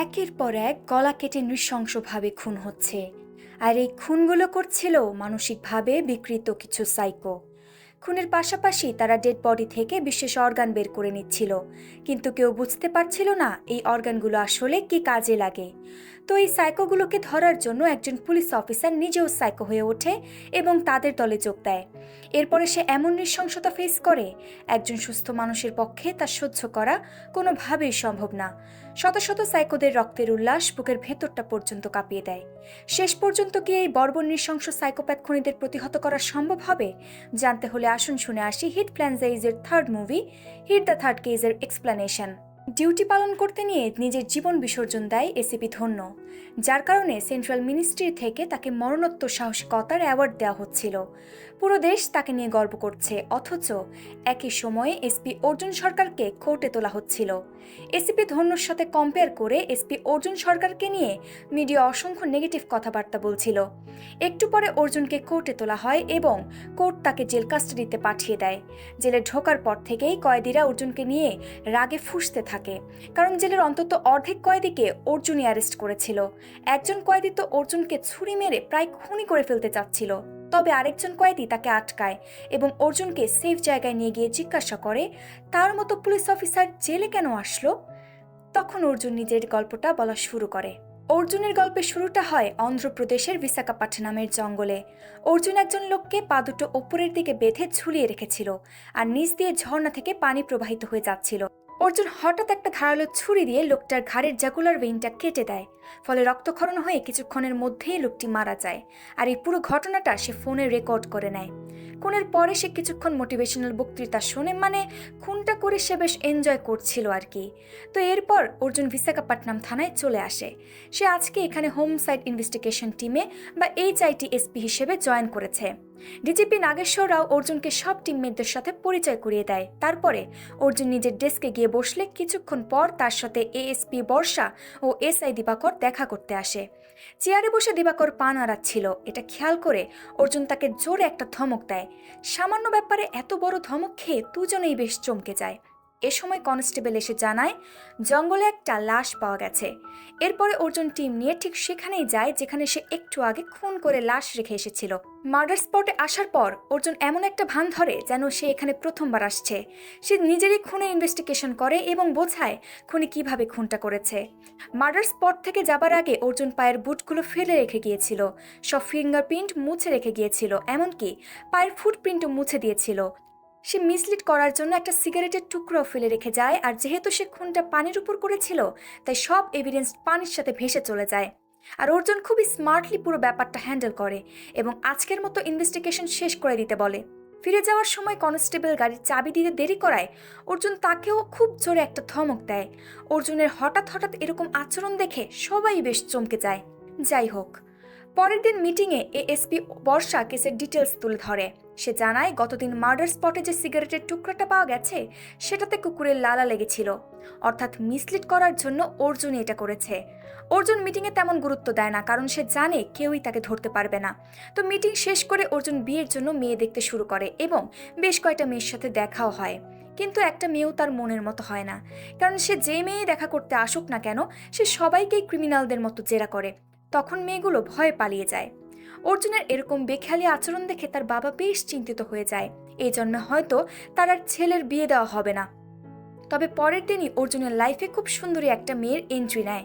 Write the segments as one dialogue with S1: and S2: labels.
S1: একের পর এক গলা কেটে নৃশংসভাবে খুন হচ্ছে। আর এই খুনগুলো করছিল মানসিকভাবে বিকৃত কিছু সাইকো খুনের পাশাপাশি তারা ডেড বডি থেকে বিশেষ অর্গান বের করে নিচ্ছিল। কিন্তু কেউ বুঝতে পারছিল না এই অর্গানগুলো আসলে কি কাজে লাগে। তো এই সাইকোগুলোকে ধরার জন্য একজন পুলিশ অফিসার নিজেও সাইকো হয়ে ওঠে এবং তাদের দলে যোগ দেয়। এরপরে সে এমন নৃশংসতা ফেস করে, একজন সুস্থ মানুষের পক্ষে তা সহ্য করা কোনোভাবেই সম্ভব না। শত শত সাইকোদের রক্তের উল্লাস বুকের ভেতরটা পর্যন্ত কাঁপিয়ে দেয়। শেষ পর্যন্ত কি এই বর্বর নৃশংস সাইকোপ্যাথ খুনিদের প্রতিহত করা সম্ভব হবে? জানতে হলে আসুন শুনে আসি hit প্ল্যানজাইজের third movie hit the third কেজের explanation duty পালন করতে নিয়ে নিজের জীবন বিসর্জন দেয় এসিপি ধন্য, যার কারণে সেন্ট্রাল মিনিস্ট্রি থেকে তাকে মরণোত্তর সাহসিকতার অ্যাওয়ার্ড দেওয়া হচ্ছিল। পুরো দেশ তাকে নিয়ে গর্ব করছে, অথচ একই সময়ে এসপি অর্জুন সরকারকে কোর্টে তোলা হচ্ছিল। এসিপি ধন্যর সাথে কম্পেয়ার করে এসপি অর্জুন সরকারকে নিয়ে মিডিয়া অসংখ্য নেগেটিভ কথাবার্তা বলছিল। একটু পরে অর্জুনকে কোর্টে তোলা হয় এবং কোর্ট তাকে জেল কাস্টাডিতে পাঠিয়ে দেয়। জেলে ঢোকার পর থেকেই কয়েদিরা অর্জুনকে নিয়ে রাগে ফুঁসতে থাকে, কারণ জেলের অন্তত অর্ধেক কয়েদিকে অর্জুনই অ্যারেস্ট করেছিল। একজন কয়েদি তো অর্জুনকে ছুরি মেরে প্রায় খুনি করে ফেলতে চাচ্ছিল। তবে আরেকজন কয়েদি তাকে আটকায় এবং অর্জুনকে সেফ জায়গায় নিয়ে গিয়ে জিজ্ঞাসা করে, তার মতো পুলিশ অফিসার জেলে কেন আসলো? তখন অর্জুন নিজের গল্পটা বলা শুরু করে। অর্জুনের গল্পের শুরুটা হয় অন্ধ্রপ্রদেশের বিশাখাপাট্টনামের জঙ্গলে। অর্জুন একজন লোককে পা দুটো ওপরের দিকে বেঁধে ঝুলিয়ে রেখেছিল আর নিচ দিয়ে ঝর্ণা থেকে পানি প্রবাহিত হয়ে যাচ্ছিল। অর্জুন হঠাৎ একটা ধারালো ছুরি দিয়ে লোকটার ঘাড়ের জাগুলার ভেইনটা কেটে দেয়, ফলে রক্তক্ষরণ হয়ে কিছুক্ষণের মধ্যেই লোকটি মারা যায়, আর এই পুরো ঘটনাটা সে ফোনে রেকর্ড করে নেয়। খুনের পরে সে কিছুক্ষণ মোটিভেশনাল বক্তৃতা শোনে মানে খুনটা করে সে বেশ এনজয় করছিল আর কি। তো এরপর অর্জুন বিশাখাপট্টনম থানায় চলে আসে। সে আজকে এখানে হোম সাইট ইনভেস্টিগেশন টিমে বা এইচআইটি এসপি হিসেবে জয়েন করেছে। ডিজিপি নাগেশ্বর রাও অর্জুনকে সব টিমমেটদের সাথে পরিচয় করিয়ে দেয়। তারপরে অর্জুন নিজের ডেস্কে গিয়ে বসলে কিছুক্ষণ পর তার সাথে এএসপি বর্ষা ও এসআই দিবাকর দেখা করতে আসে। চেয়ারে বসে দিবাকর পান আড়াচ্ছিল এটা খেয়াল করে অর্জুন তাকে জোরে একটা ধমক দেয়। সামান্য ব্যাপারে এত বড় ধমক খেয়ে দুজনেই বেশ চমকে যায়। এ সময় কনস্টেবল এসে জানায়, জঙ্গলে একটা লাশ পাওয়া গেছে। এরপরে অর্জুন টিম নিয়ে ঠিক সেখানেই যায় যেখানে সে একটু আগে খুন করে লাশ রেখে এসেছিল। মার্ডার স্পটে আসার পর অর্জুন এমন একটা ভান ধরে যেন সে এখানে প্রথমবার আসছে। সে নিজেরই খুনে ইনভেস্টিগেশন করে এবং বোঝায় খুনি কীভাবে খুনটা করেছে। মার্ডার স্পট থেকে যাবার আগে অর্জুন পায়ের বুটগুলো ফেলে রেখে গিয়েছিল। সব ফিঙ্গারপ্রিন্ট মুছে রেখে গিয়েছিল, এমনকি পায়ের ফুটপ্রিন্টও মুছে দিয়েছিল। সে মিসলিড করার জন্য একটা সিগারেটের টুকরো ফেলে রেখে যায়, আর যেহেতু সে খুনটা পানির উপর করেছিল, তাই সব এভিডেন্স পানির সাথে ভেসে চলে যায়। আর অর্জুন খুবই স্মার্টলি পুরো ব্যাপারটা হ্যান্ডেল করে এবং আজকের মতো ইনভেস্টিগেশন শেষ করে দিতে বলে। ফিরে যাওয়ার সময় কনস্টেবল গাড়ির চাবি দিতে দেরি করায়, অর্জুন তাকেও খুব জোরে একটা ধমক দেয়। অর্জুনের হঠাৎ হঠাৎ এরকম আচরণ দেখে সবাই বেশ চমকে যায়। যাই হোক, পরের দিন মিটিংয়ে এএসপি বর্ষা কেসের ডিটেলস তুলে ধরে। সে জানায়, গতদিন মার্ডার স্পটে যে সিগারেটের টুকরাটা পাওয়া গেছে, সেটাতে কুকুরের লালা লেগেছিল। অর্থাৎ মিসলিড করার জন্য অর্জুন এটা করেছে। অর্জুন মিটিংয়ে তেমন গুরুত্ব দেয় না, কারণ সে জানে কেউই তাকে ধরতে পারবে না। তো মিটিং শেষ করে অর্জুন বিয়ের জন্য মেয়ে দেখতে শুরু করে এবং বেশ কয়েকটা মেয়ের সাথে দেখাও হয়। কিন্তু একটা মেয়েও তার মনের মতো হয় না। কারণ সে যে মেয়ে দেখা করতে আসুক না কেন, সে সবাইকেই ক্রিমিনালদের মতো জেরা করে। তখন মেয়েগুলো ভয়ে পালিয়ে যায়। অর্জুনের এরকম বেখেয়ালি আচরণ দেখে তার বাবা বেশ চিন্তিত হয়ে যায়। এই জন্য হয়তো তার আর ছেলের বিয়ে দেওয়া হবে না। তবে পরের দিনই অর্জুনের লাইফে খুব সুন্দরী একটা মেয়ের এন্ট্রি নেয়।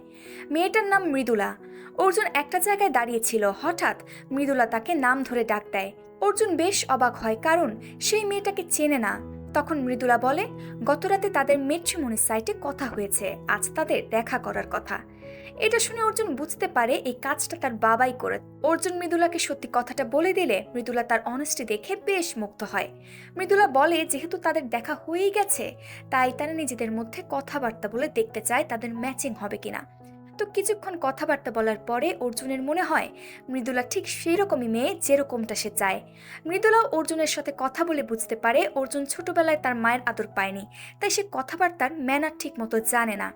S1: মেয়েটার নাম মৃদুলা। অর্জুন একটা জায়গায় দাঁড়িয়েছিল, হঠাৎ মৃদুলা তাকে নাম ধরে ডাক দেয়। অর্জুন বেশ অবাক হয়, কারণ সেই মেয়েটাকে চেনে না। তখন মৃদুলা বলে, গতরাতে তাদের মেট্রিমনি সাইটে কথা হয়েছে, আজ তাদের দেখা করার কথা। এটা শুনে অর্জুন বুঝতে পারে এই কাজটা তার বাবাই করে। অর্জুন মৃদুলাকে সত্যি কথাটা বলে দিলে মৃদুলা তার অনেস্টি দেখে বেশ মুক্ত হয়। মৃদুলা বলে, যেহেতু তাদের দেখা হয়েই গেছে, তাই তারা নিজেদের মধ্যে কথাবার্তা বলে দেখতে চায় তাদের ম্যাচিং হবে কিনা। তো কিছুক্ষণ কথাবার্তা বলার পরে অর্জুনের মনে হয়, মৃদুলা ঠিক সেই রকমই মেয়ে যেরকমটা সে চায়। মৃদুলাও অর্জুনের সাথে কথা বলে বুঝতে পারে অর্জুন ছোটবেলায় তার মায়ের আদর পায়নি, তাই সে কথাবার্তার ম্যানার ঠিক মতো জানে না।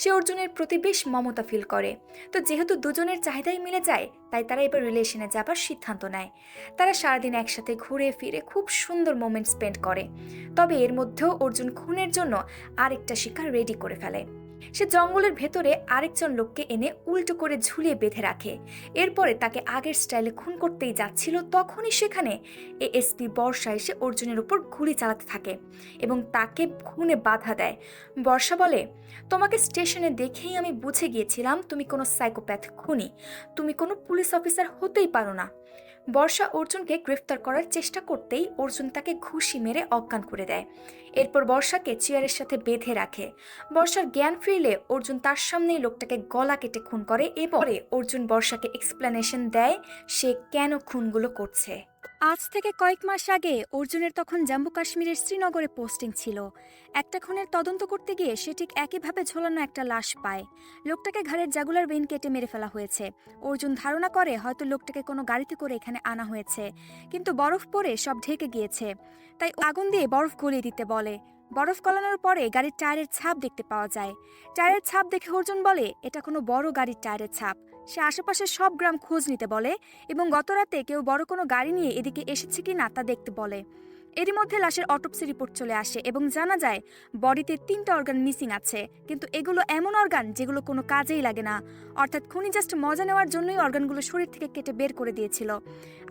S1: সে অর্জুনের প্রতি বেশ মমতা ফিল করে। তো যেহেতু দুজনের চাহিদাই মিলে যায়, তাই তারা এবার রিলেশনে যাবার সিদ্ধান্ত নেয়। তারা সারাদিন একসাথে ঘুরে ফিরে খুব সুন্দর মোমেন্ট স্পেন্ড করে। তবে এর মধ্যেও অর্জুন খুনের জন্য আরেকটা শিকার রেডি করে ফেলে। সে জঙ্গলের ভেতরে আরেকজন লোককে এনে উল্টো করে ঝুলিয়ে বেঁধে রাখে। এরপরে তাকে আগের স্টাইলে খুন করতেই যাচ্ছিল, তখনই সেখানে এএসপি বর্ষা এসে অর্জুনের উপর গুলি চালাতে থাকে এবং তাকে খুনে বাধা দেয়। বর্ষা বলে, তোমাকে স্টেশনে দেখেই আমি বুঝে গিয়েছিলাম তুমি কোনো সাইকোপ্যাথ খুনি। তুমি কোনো পুলিশ অফিসার হতেই পারো না। বর্ষা অর্জুনকে গ্রেফতার করার চেষ্টা করতেই অর্জুন তাকে ঘুষি মেরে অজ্ঞান করে দেয়। এরপর বর্ষাকে চেয়ারের সাথে বেঁধে রাখে। বর্ষার জ্ঞান ফিরলে অর্জুন তার সামনেই লোকটাকে গলা কেটে খুন করে এবং অর্জুন বর্ষাকে এক্সপ্লেনেশন দেয়, সে কেন খুনগুলো করছে। আজ থেকে কয়েক মাস আগে অর্জুনের তখন জম্মু কাশ্মীরের শ্রীনগরে পোস্টিং ছিল। একটা খুনের তদন্ত করতে গিয়ে সে ঠিক একইভাবে ঝোলানো একটা লাশ পায়। লোকটাকে ঘাড়ের জাগুলার বেইন কেটে মেরে ফেলা হয়েছে। অর্জুন ধারণা করে হয়তো লোকটাকে কোনো গাড়িতে করে এখানে আনা হয়েছে। কিন্তু বরফ পরে সব ঢেকে গিয়েছে। তাই আগুন দিয়ে বরফ গলিয়ে দিতে বলে। বরফ গলানোর পরে গাড়ির টায়ারের ছাপ দেখতে পাওয়া যায়। টায়ারের ছাপ দেখে অর্জুন বলে, এটা কোনো বড় গাড়ির টায়ারের ছাপ। সে আশেপাশের সব গ্রাম খোঁজ নিতে বলে এবং গত রাতে কেউ বড় কোনো গাড়ি নিয়ে এদিকে এসেছে কি না তা দেখতে বলে। এরই মধ্যে লাশের অটোপসি রিপোর্ট চলে আসে এবং জানা যায়, বডিতে তিনটা অর্গান মিসিং আছে, কিন্তু এগুলো এমন অর্গান যেগুলো কোনো কাজেই লাগে না। অর্থাৎ খুনি জাস্ট মজা নেওয়ার জন্যই অর্গানগুলো শরীর থেকে কেটে বের করে দিয়েছিল।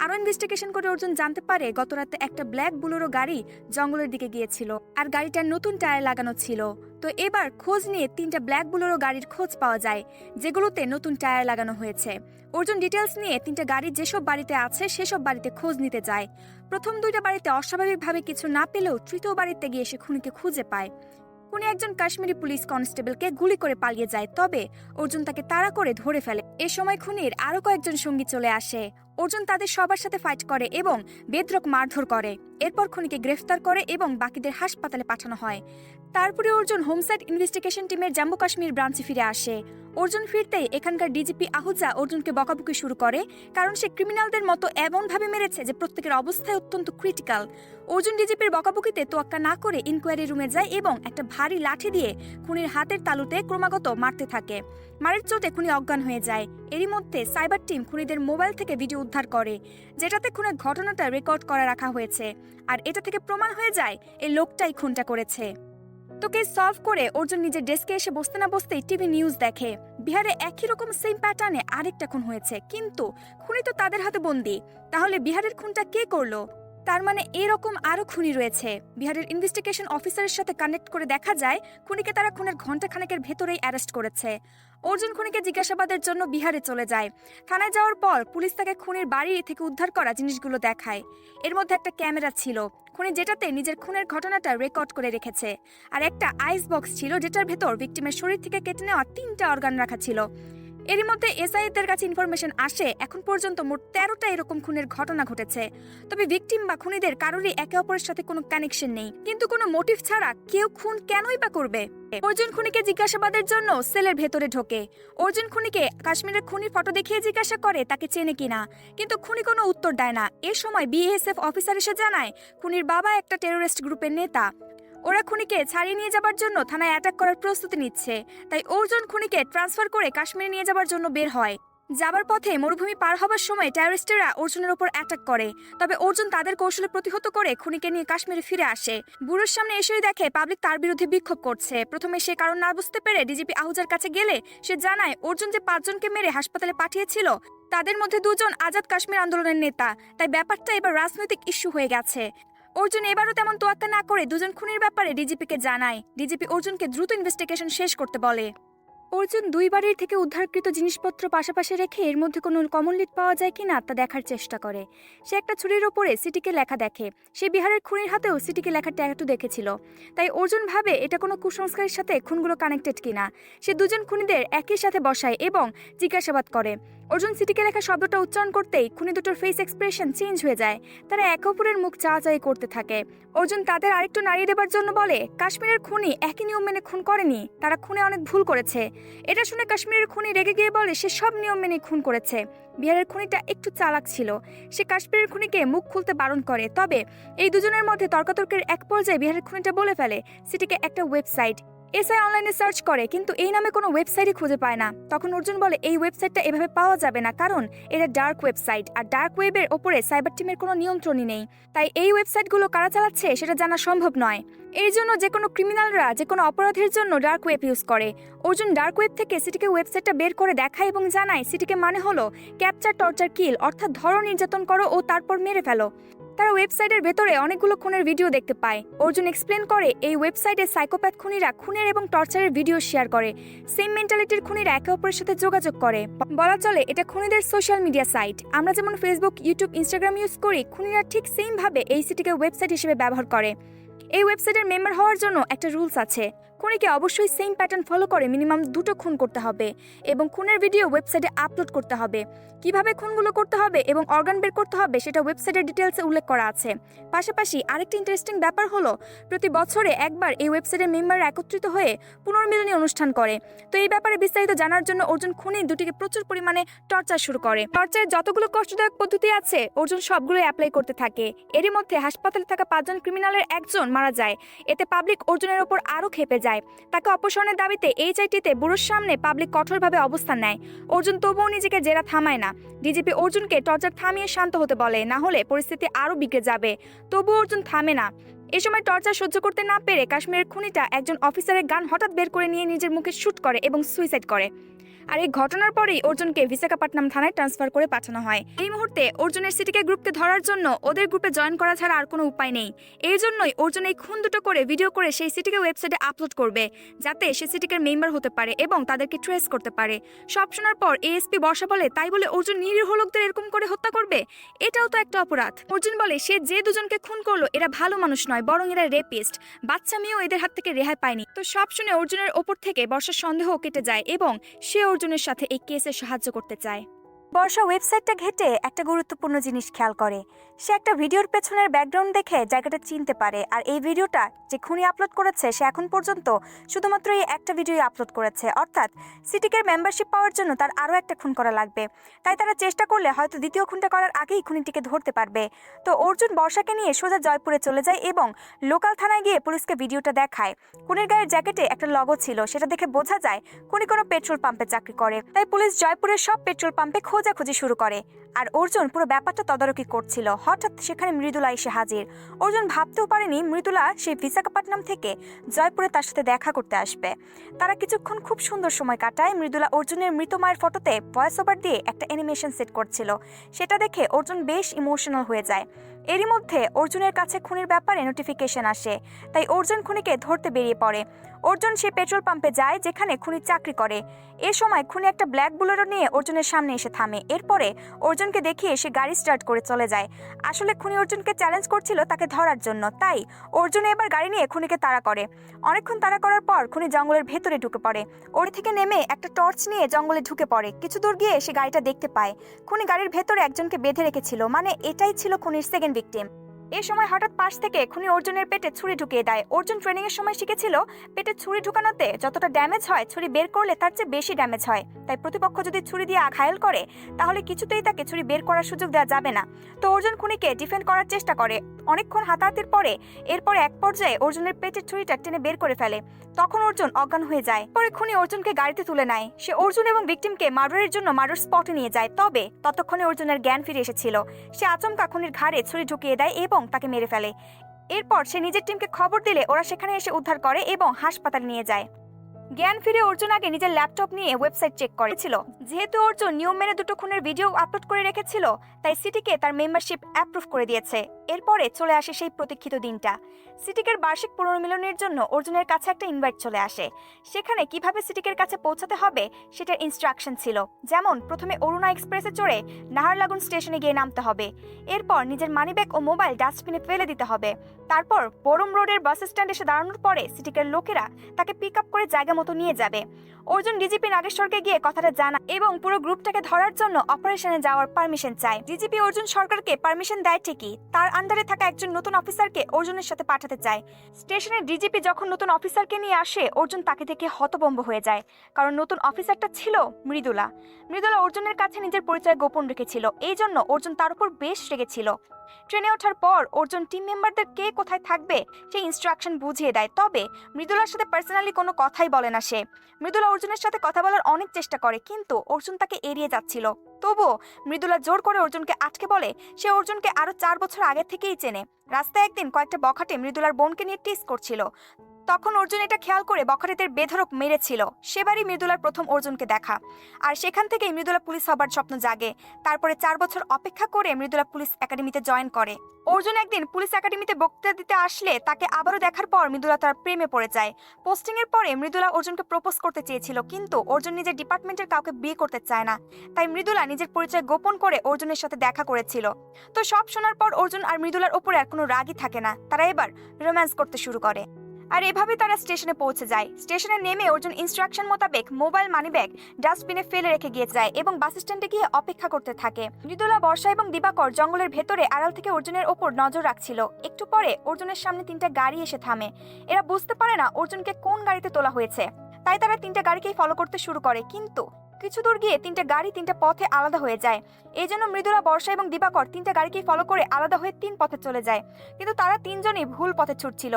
S1: আরও ইনভেস্টিগেশন করে অর্জুন জানতে পারে গত রাতে একটা ব্ল্যাক বুলোরো গাড়ি জঙ্গলের দিকে গিয়েছিল, আর গাড়িটার নতুন টায়ার লাগানো ছিল। তো এবার খোঁজ নিয়ে তিনটা ব্ল্যাক বুলোরো গাড়ির খোঁজ পাওয়া যায়, যেগুলোতে নতুন টায়ার লাগানো হয়েছে। অর্জুন ডিটেলস নিয়ে তিনটা গাড়ি যেসব বাড়িতে আছে সেসব বাড়িতে খোঁজ নিতে যায়। প্রথম দুইটা বাড়িতে অস্বাভাবিকভাবে কিছু না পেলেও তৃতীয় বাড়িতে গিয়ে সে খুনিকে খুঁজে পায়। খুনি একজন কাশ্মীরি পুলিশ কনস্টেবলকে গুলি করে পালিয়ে যায়, তবে অর্জুন তাকে তাড়া করে ধরে ফেলে। এ সময় খুনির আরও কয়েকজন সঙ্গী চলে আসে। অর্জুন তাদের সবার সাথে ফাইট করে এবং বেদ্রক মারধর করে। এরপর খুনিকে গ্রেফতার করে এবং বাকিদের হাসপাতালে পাঠানো হয়। তারপরে অর্জুন হোমসাইড ইনভেস্টিগেশন টিমের জম্মু কাশ্মীর ব্রাঞ্চে ফিরে আসে। অর্জুন ফিরতেই এখানকার ডিজিপি আহুজা অর্জুনকে বকাবকি শুরু করে, কারণ সে ক্রিমিনালদের মতো এমনভাবে মেরেছে যে প্রত্যেকের অবস্থায় অত্যন্ত ক্রিটিক্যাল অর্জুন ডিজিপির বকাবকিতে তোয়াক্কা না করে ইনকোয়ারি রুমে যায় এবং একটা ভারী লাঠি দিয়ে খুনির হাতের তালুতে ক্রমাগত মারতে থাকে। মারের চোটে খুনি অজ্ঞান হয়ে যায়। এরই মধ্যে সাইবার টিম খুনিদের মোবাইল থেকে ভিডিও উদ্ধার করে, যেটাতে খুনের ঘটনাটা রেকর্ড করা রাখা হয়েছে। আর এটা থেকে প্রমাণ হয়ে যায়, এই লোকটাই খুনটা করেছে। তো কেস সলভ করে অর্জুন নিজের ডেস্কে এসে বসতে না বসতেই টিভি নিউজ দেখে। বিহারে একই রকম সেম প্যাটার্নে আরেকটা খুন হয়েছে। কিন্তু খুনি তো তাদের হাতে বন্দি। তাহলে বিহারের খুনটা কে করল? তার মানে এরকম আরও খুনি রয়েছে। বিহারের ইনভেস্টিগেশন অফিসারের সাথে কানেক্ট করে দেখা যায়, খুনিকে তারা খুনের ঘণ্টা খানেকের ভেতরেই অ্যারেস্ট করেছে। অর্জুন খুনিকে জিজ্ঞাসাবাদের জন্য বিহারে চলে যায়। থানায় যাওয়ার পর পুলিশ তাকে খুনির বাড়ি থেকে উদ্ধার করা জিনিসগুলো দেখায়। এর মধ্যে একটা ক্যামেরা ছিল। খুনি যেটাতে নিজের খুনের ঘটনাটা রেকর্ড করে রেখেছে। আর একটা আইস বক্স ছিল, যেটার ভেতর ভিকটিমের শরীর থেকে কেটে নেওয়া তিনটা অর্গান রাখা ছিল। এরই মধ্যে এসআইদের কাছে ইনফরমেশন আসে। এখন পর্যন্ত মোট তেরোটা এরকম খুনের ঘটনা ঘটেছে। তবে ভিকটিম বা খুনিদের কারোরই একে অপরের সাথে কোনো কানেকশন নেই। কিন্তু কোনো মোটিভ ছাড়া কেউ খুন কেনই বা করবে? অর্জুন খুনিকে জিজ্ঞাসাবাদের জন্য সেলের ভেতরে ঢোকে। অর্জুন খুনিকে কাশ্মীরের খুনির ফটো দেখিয়ে জিজ্ঞাসা করে, তাকে চেনে কিনা কিন্তু খুনি কোনো উত্তর দেয় না। এ সময় বিএসএফ অফিসার এসে জানায়, খুনির বাবা একটা টেরোরিস্ট গ্রুপের নেতা। ওরা খুনিকে ছাড়িয়ে নিয়ে যাবার জন্য থানায় অ্যাটাক করার প্রস্তুতি নিচ্ছে। তাই অর্জুন খুনিকে ট্রান্সফার করে কাশ্মীরে নিয়ে যাবার জন্য বের হয়। যাবার পথে মরুভূমি পার হবার সময় টেররিস্টেরা অর্জুনের ওপর অ্যাটাক করে। তবে অর্জুন তাদের কৌশলে প্রতিহত করে খুনিকে নিয়ে কাশ্মীরে ফিরে আসে। বুড়োর সামনে এসেই দেখে পাবলিক তার বিরুদ্ধে বিক্ষোভ করছে। প্রথমে সে কারণ না বুঝতে পেরে ডিজিপি আহুজার কাছে গেলে সে জানায়, অর্জুন যে পাঁচজনকে মেরে হাসপাতালে পাঠিয়েছিল, তাদের মধ্যে দুজন আজাদ কাশ্মীর আন্দোলনের নেতা। তাই ব্যাপারটা এবার রাজনৈতিক ইস্যু হয়ে গেছে। অর্জুন এবারও তেমন তোয়াক্কা না করে দুজন খুনির ব্যাপারে ডিজিপিকে জানায়। ডিজিপি অর্জুনকে দ্রুত ইনভেস্টিগেশন শেষ করতে বলে। অর্জুন দুই বাড়ির থেকে উদ্ধারকৃত জিনিসপত্র পাশাপাশি রেখে এর মধ্যে কোনো কমন লিড পাওয়া যায় কিনা তা দেখার চেষ্টা করে। সে একটা ছুরির ওপরে সিটিকে লেখা দেখে। সে বিহারের খুনির হাতেও সিটিকে লেখার ট্যাটু দেখেছিল। তাই অর্জুন ভাবে এটা কোনো কুসংস্কারের সাথে খুনগুলো কানেক্টেড কিনা। সে দুজন খুনিদের একই সাথে বসায় এবং জিজ্ঞাসাবাদ করে। অর্জুন সিটিকে লেখা শব্দটা উচ্চারণ করতেই খুনি দুটোর ফেস এক্সপ্রেশন চেঞ্জ হয়ে যায়। তারা একে অপরের মুখ চাওয়াচাই করতে থাকে। অর্জুন তাদের আরেকটু নাড়িয়ে দেবার জন্য বলে, কাশ্মীরের খুনি একই নিয়ম মেনে খুন করেনি, তারা খুনে অনেক ভুল করেছে। এটা শুনে কাশ্মীরের খুনি রেগে গিয়ে বলে, সে সব নিয়ম মেনে খুন করেছে। বিহারের খুনিটা একটু চালাক ছিল। সে কাশ্মীরের খুনিকে মুখ খুলতে বারণ করে। তবে এই দুজনের মধ্যে তর্কাতর্কের এক পর্যায়ে বিহারের খুনিটা বলে ফেলে, সিটিকে একটা ওয়েবসাইট এসআই অনলাইনে সার্চ করে, কিন্তু এই নামে কোনো ওয়েবসাইটই খুঁজে পায় না। তখন অর্জুন বলে, এই ওয়েবসাইটটা এভাবে পাওয়া যাবে না, কারণ এটা ডার্ক ওয়েবসাইট, আর ডার্ক ওয়েবের ওপরে সাইবার টিমের কোনো নিয়ন্ত্রণই নেই। তাই এই ওয়েবসাইটগুলো কারা চালাচ্ছে সেটা জানা সম্ভব নয়। এই জন্য যে কোনো ক্রিমিনালরা, যে কোনো অপরাধের জন্য ডার্ক ওয়েব ইউজ করে। অর্জুন ডার্ক ওয়েব থেকে সিটিকে ওয়েবসাইটটা বের করে দেখায় এবং জানায় সিটিকে মানে হলো ক্যাপচার, টর্চার, কিল, অর্থাৎ ধরো নির্যাতন করো ও তারপর মেরে ফেলো। তারা ওয়েবসাইটের ভেতরে অনেকগুলো খুনের ভিডিও দেখতে পায়। অর্জুন এক্সপ্লেন করে, এই ওয়েবসাইটে সাইকোপ্যাথ খুনিরা খুনের এবং টর্চারের ভিডিও শেয়ার করে। সেম মেন্টালিটির খুনিরা একে অপরের সাথে যোগাযোগ করে। বলা চলে, এটা খুনিদের সোশ্যাল মিডিয়া সাইট আমরা যেমন ফেসবুক ইউটিউব ইনস্টাগ্রাম ইউজ করি, খুনিরা ঠিক সেম ভাবে এই সিটিকে ওয়েবসাইট হিসেবে ব্যবহার করে। এই ওয়েবসাইটের মেম্বার হওয়ার জন্য একটা রুলস আছে। খুনিকে অবশ্যই সেম প্যাটার্ন ফলো করে মিনিমাম দুটো খুন করতে হবে এবং খুনের ভিডিও ওয়েবসাইটে আপলোড করতে হবে। কীভাবে খুনগুলো করতে হবে এবং অর্গান বের করতে হবে সেটা ওয়েবসাইটের ডিটেলসে উল্লেখ করা আছে। পাশাপাশি আরেকটি ইন্টারেস্টিং ব্যাপার হলো, প্রতি বছরে একবার এই ওয়েবসাইটের মেম্বাররা একত্রিত হয়ে পুনর্মিলনী অনুষ্ঠান করে। তো এই ব্যাপারে বিস্তারিত জানার জন্য অর্জুন খুনি দুটিকে প্রচুর পরিমাণে টর্চার শুরু করে। টর্চারের যতগুলো কষ্টদায়ক পদ্ধতি আছে, অর্জুন সবগুলো অ্যাপ্লাই করতে থাকে। এরই মধ্যে হাসপাতালে থাকা পাঁচজন ক্রিমিনালের একজন মারা যায়। এতে পাবলিক অর্জুনের ওপর আরও খেপে যায়। তাকে অপসারণের দাবিতে এইচআইটিতে বুড়োর সামনে পাবলিক কঠোরভাবে অবস্থান নেয়। অর্জুন তবুও নিজেকে জেরা থামায় না। ডিজিপি অর্জুনকে টর্চার থামিয়ে শান্ত হতে বলে, না হলে পরিস্থিতি আরও বিগড়ে যাবে। তবু অর্জুন থামে না। এ সময় টর্চার সহ্য করতে না পেরে কাশ্মীরের খুনিটা একজন অফিসারের গান হঠাৎ বের করে নিয়ে নিজের মুখে শ্যুট করে এবং সুইসাইড করে। আর এই ঘটনার পরেই অর্জুনকে বিশাখাপট্টনম থানায় ট্রান্সফার করে পাঠানো হয়। এই মুহূর্তে অর্জুনের সিটিকে গ্রুপকে ধরার জন্য ওদের গ্রুপে জয়েন করা ছাড়া আর কোনো উপায় নেই। এই জন্যই অর্জুন এই খুন দুটো করে ভিডিও করে সেই সিটিকে ওয়েবসাইটে আপলোড করবে, যাতে সে সিটিকের মেম্বার হতে পারে এবং তাদেরকে ট্রেস করতে পারে। সব শোনার পর এএসপি বর্ষা বলে, তাই বলে অর্জুন নিরীহ লোকদের এরকম করে হত্যা করবে? এটাও তো একটা অপরাধ। অর্জুন বলে, সে যে দুজনকে খুন করল, এরা ভালো মানুষ নয়, বরং এরা রেপিস্ট বাচ্চা মেয়েও এদের হাত থেকে রেহাই পায়নি। তো সব শুনে অর্জুনের ওপর থেকে বর্ষার সন্দেহ কেটে যায় এবং সে অর্জুনের সাথে এই কেসে সাহায্য করতে চায়। বর্ষা ওয়েবসাইটটা ঘেটে একটা গুরুত্বপূর্ণ জিনিস খেয়াল করে। সে একটা ভিডিওর পেছনের ব্যাকগ্রাউন্ড দেখে জায়গাটা চিনতে পারে, আর এই ভিডিওটা যে খুনি আপলোড করেছে সে এখন পর্যন্ত শুধুমাত্র এই একটা ভিডিও আপলোড করেছে। অর্থাৎ সিটিকের মেম্বারশিপ পাওয়ার জন্য তার আরও একটা খুন করা লাগবে। তাই তারা চেষ্টা করলে হয়তো দ্বিতীয় খুনটা করার আগেই খুনিটিকে ধরতে পারবে। তো অর্জুন বর্ষাকে নিয়ে সোজা জয়পুরে চলে যায় এবং লোকাল থানায় গিয়ে পুলিশকে ভিডিওটা দেখায়। খুনির গায়ের জ্যাকেটে একটা লগো ছিল, সেটা দেখে বোঝা যায় খুনি কোনো পেট্রোল পাম্পে চাকরি করে। তাই পুলিশ জয়পুরের সব পেট্রোল পাম্পে খোঁজাখুঁজি শুরু করে। আর অর্জুন পুরো ব্যাপারটা তদারকি করছিল। হঠাৎ সেখানে মৃদুলা এসে হাজির। অর্জুন ভাবতেও পারেনি মৃদুলা সেই বিশাখাপট্টনম থেকে জয়পুরে তার সাথে দেখা করতে আসবে। তারা কিছুক্ষণ খুব সুন্দর সময় কাটায়। মৃদুলা অর্জুনের মৃত মায়ের ফটোতে ভয়েস ওভার দিয়ে একটা অ্যানিমেশন সেট করছিল। সেটা দেখে অর্জুন বেশ ইমোশনাল হয়ে যায়। এরই মধ্যে অর্জুনের কাছে খুনের ব্যাপারে নোটিফিকেশন আসে। তাই অর্জুন খুনিকে ধরতে বেরিয়ে পড়ে। অর্জুন সে পেট্রোল পাম্পে যায় যেখানে খুনি চাকরি করে। এ সময় খুনি একটা ব্ল্যাক বুলেরো নিয়ে অর্জুনের সামনে এসে থামে। এরপরে অর্জুনকে দেখিয়ে সে গাড়ি স্টার্ট করে চলে যায়। আসলে খুনি অর্জুনকে চ্যালেঞ্জ করছিল তাকে ধরার জন্য, তাই অর্জুন এবার গাড়ি নিয়ে খুনিকে তাড়া করে। অনেকক্ষণ তাড়া করার পর খুনি জঙ্গলের ভেতরে ঢুকে পড়ে। ওর থেকে নেমে একটা টর্চ নিয়ে জঙ্গলে ঢুকে পড়ে। কিছু দূর গিয়ে সে গাড়িটা দেখতে পায়। খুনি গাড়ির ভেতরে একজনকে বেঁধে রেখেছিল মানে এটাই ছিল খুনির সেকেন্ড ভিকটিম এ সময় হঠাৎ পাশ থেকে খুনি অর্জুনের পেটে ছুরি ঢুকিয়ে দেয়। অর্জুন ট্রেনিং এর সময় শিখেছিল, পেটে ছুরি ঢুকানোতে যতটা ড্যামেজ হয়, ছুরি বের করলে তার চেয়ে বেশি ড্যামেজ হয়। তাই প্রতিপক্ষ যদি ছুরি দিয়ে ঘায়েল করে, তাহলে কিছুতেই তাকে ছুরি বের করার সুযোগ দেওয়া যাবে না। তো অর্জুন খুনিকে ডিফেন্ড করার চেষ্টা করে। অনেকক্ষণ হাতাহাতির পরে, এরপরে এক পর্যায়ে অর্জুনের পেটের ছুরিটা টেনে বের করে ফেলে। তখন অর্জুন অজ্ঞান হয়ে যায়। পরে খুনি অর্জুনকে গাড়িতে তুলে নেয়। সে অর্জুন এবং ভিকটিমকে মার্ডারের জন্য মার্ডার স্পটে নিয়ে যায়। তবে ততক্ষণে অর্জুনের জ্ঞান ফিরে এসেছিল। সে আচমকা খুনির ঘাড়ে ছুরি ঢুকিয়ে দেয় এবং তাকে মেরে ফেলে। এরপর সে নিজের টিমকে খবর দিলে ওরা সেখানে এসে উদ্ধার করে এবং হাসপাতালে নিয়ে যায়। জ্ঞান ফিরে অর্জুন আগে নিজের ল্যাপটপ নিয়ে ওয়েবসাইট চেক করেছিল যেহেতু অর্জুন নিয়ম মেনে দুটো খুনের ভিডিও আপলোড করে রেখেছিল, তাই সিটিকে তার মেম্বারশিপ অ্যাপ্রুভ করে দিয়েছে। এরপরে চলে আসে সেই প্রতীক্ষিত দিনটা। সিটিকের বার্ষিক পুনর্মিলনের জন্য অর্জুনের কাছে একটা ইনভাইট চলে আসে। সেখানে কীভাবে সিটিকের কাছে পৌঁছাতে হবে সেটার ইনস্ট্রাকশন ছিল। যেমন, প্রথমে অরুণা এক্সপ্রেসে চড়ে নাহারলাগুন স্টেশনে গিয়ে নামতে হবে। এরপর নিজের মানিব্যাগ ও মোবাইল ডাস্টবিনে ফেলে দিতে হবে। তারপর বরম রোডের বাস স্ট্যান্ড এসে দাঁড়ানোর পরে সিটিকের লোকেরা তাকে পিক আপ করে জায়গা মতো নিয়ে যাবে। অর্জুন ডিজিপি নাগেশ্বরকে গিয়ে কথাটা জানা এবং পুরো গ্রুপটাকে ধরার জন্য অপারেশনে যাওয়ার পারমিশন চায়। ডিজিপি অর্জুন সরকারকে পারমিশন দেয় ঠিকই, তার আন্ডারে থাকা একজন নতুন অফিসারকে অর্জুনের সাথে পাঠাতে চায়। স্টেশনের ডিজিপি যখন নতুন অফিসারকে নিয়ে আসে, অর্জুন তাকে দেখে হতবম্ব হয়ে যায়, কারণ নতুন অফিসারটা ছিল মৃদুলা। মৃদুলা অর্জুনের কাছে নিজের পরিচয় গোপন রেখেছিল, এই জন্য অর্জুন তার উপর বেশ রেগেছিল। ট্রেনে ওঠার পর অর্জুন টিম মেম্বারদের কে কোথায় থাকবে, সেই ইনস্ট্রাকশন বুঝিয়ে দেয়, তবে মৃদুলার সাথে পার্সোনালি কোনো কথাই বলে না সে। মৃদুলা অর্জুনের সাথে কথা বলার অনেক চেষ্টা করে, কিন্তু অর্জুন তাকে এড়িয়ে যাচ্ছিল। তবুও মৃদুলা জোর করে অর্জুনকে আটকে বলে, সে অর্জুনকে আরও চার বছর আগে থেকেই চেনে। রাস্তায় একদিন কয়েকটা বখাটে মৃদুলার বোনকে নিয়ে টিস করছিল। তখন অর্জুন এটা খেয়াল করে বখাটেদের বেধরক মেরেছিল। সেবারই মৃদুলার প্রথম অর্জুনকে দেখা। আর সেখান থেকেই মৃদুলা পুলিশ হবার স্বপ্ন জাগে। তারপরে চার বছর অপেক্ষা করে মৃদুলা পুলিশ একাডেমিতে জয়েন করে। অর্জুন একদিন পুলিশ একাডেমিতে বক্তৃতা দিতে আসলে তাকে আবারও দেখার পর মৃদুলা তার প্রেমে পড়ে যায়। পোস্টিং এর পরে মৃদুলা অর্জুনকে প্রপোজ করতে চেয়েছিল, কিন্তু অর্জুন নিজের ডিপার্টমেন্টের কাউকে বিয়ে করতে চায় না। তাই মৃদুলা নিজের পরিচয় গোপন করে অর্জুনের সাথে দেখা করেছিল। তো সব শোনার পর অর্জুন আর মৃদুলার উপরে আর কোনো রাগই থাকে না। তারা এবার রোম্যান্স করতে শুরু করে। আর এভাবে তারা স্টেশনে পৌঁছে যায়। স্টেশনে নেমে অর্জুন ইনস্ট্রাকশন মোতাবেক মোবাইল মানি ব্যাগ ডাস্টবিনে ফেলে রেখে গিয়ে যায় এবং বাস স্ট্যান্ডে গিয়ে অপেক্ষা করতে থাকে। মৃদুলা, বর্ষা এবং দিবাকর জঙ্গলের ভেতরে আড়াল থেকে অর্জুনের ওপর নজর রাখছিল। একটু পরে অর্জুনের সামনে তিনটা গাড়ি এসে থামে। এরা বুঝতে পারে না অর্জুনকে কোন গাড়িতে তোলা হয়েছে। তাই তারা তিনটা গাড়িকেই ফলো করতে শুরু করে। কিন্তু কিছু দূর গিয়ে তিনটা গাড়ি তিনটা পথে আলাদা হয়ে যায়। এই জন্য মৃদুলা, বর্ষা এবং দিবাকর তিনটা গাড়িকেই ফলো করে আলাদা হয়ে তিন পথে চলে যায়। কিন্তু তারা তিনজনই ভুল পথে ছুটছিল।